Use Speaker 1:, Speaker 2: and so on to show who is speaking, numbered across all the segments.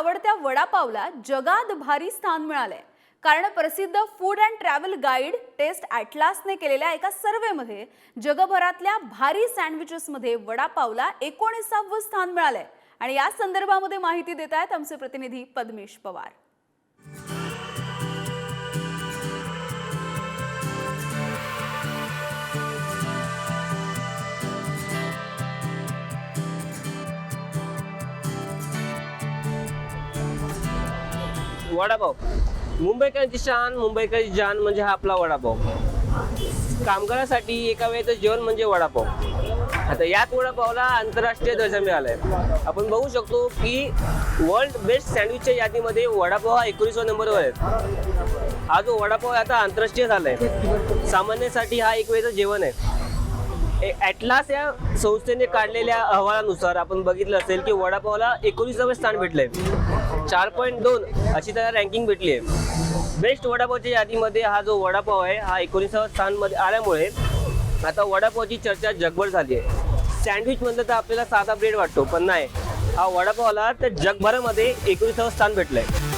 Speaker 1: आवडत्या वडापावला जगात भारी स्थान मिळालंय. कारण प्रसिद्ध food and travel guide Taste ॲटलासने केलेल्या एका सर्व्हेमध्ये जगभरातल्या भारी सँडविचेसमध्ये वडापावला एकोणीसावं स्थान मिळालंय. आणि या संदर्भामध्ये माहिती देत आहेत आमचे प्रतिनिधी पद्मेश पवार.
Speaker 2: वडापाव. मुंबईकरांची शान मुंबईकरांची जान म्हणजे हा आपला वडापाव. कामगारासाठी एका वेळेचं जेवण म्हणजे वडापाव. आता याच वडापावला आंतरराष्ट्रीय दर्जा मिळालाय. आपण बघू शकतो की वर्ल्ड बेस्ट सँडविचच्या यादीमध्ये वडापाव हा एकोणीसवा नंबरवर आहे. हा जो वडापाव आता आंतरराष्ट्रीय झालाय. सामान्यासाठी हा एक वेळेचं जेवण आहे. ॲटलास या संस्थेने काढलेल्या अहवालानुसार आपण बघितलं असेल की वडापावला एकोणीसावे स्थान भेटलंय. चार पॉईंट दोन अशी त्याला रँकिंग भेटली आहे. बेस्ट वडापावच्या यादीमध्ये हा जो वडापाव आहे हा एकोणीसाव्या स्थानमध्ये आल्यामुळे आता वडापावची चर्चा जगभर झाली आहे. सँडविच म्हणलं तर आपल्याला साधा ब्रेड वाटतो पण नाही. हा वडापावला तर जगभरामध्ये एकोणीसावं स्थान भेटलं आहे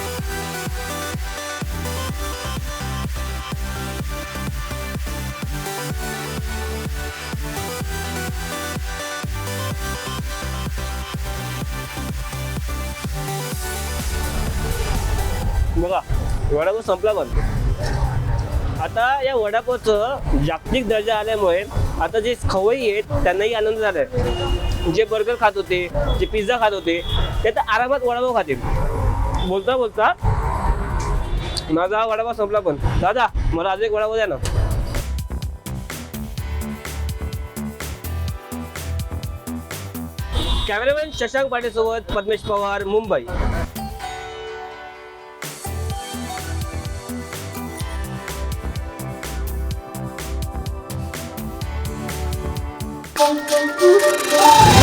Speaker 2: बघा वडापाव संपला पण आता या वडापावचं जागतिक दर्जा आल्यामुळे आता जे खवई आहेत त्यांनाही आनंद झालाय. जे बर्गर खात होते जे पिझ्झा खात होते ते आता आरामात वडापाव खाते बोलता बोलता माझा हा वडापाव संपला पण. दादा मला अजून एक वडापाव द्या ना. Cameraman Shashank Patil Padmesh Pawar Mumbai.
Speaker 3: pom, pom, pom.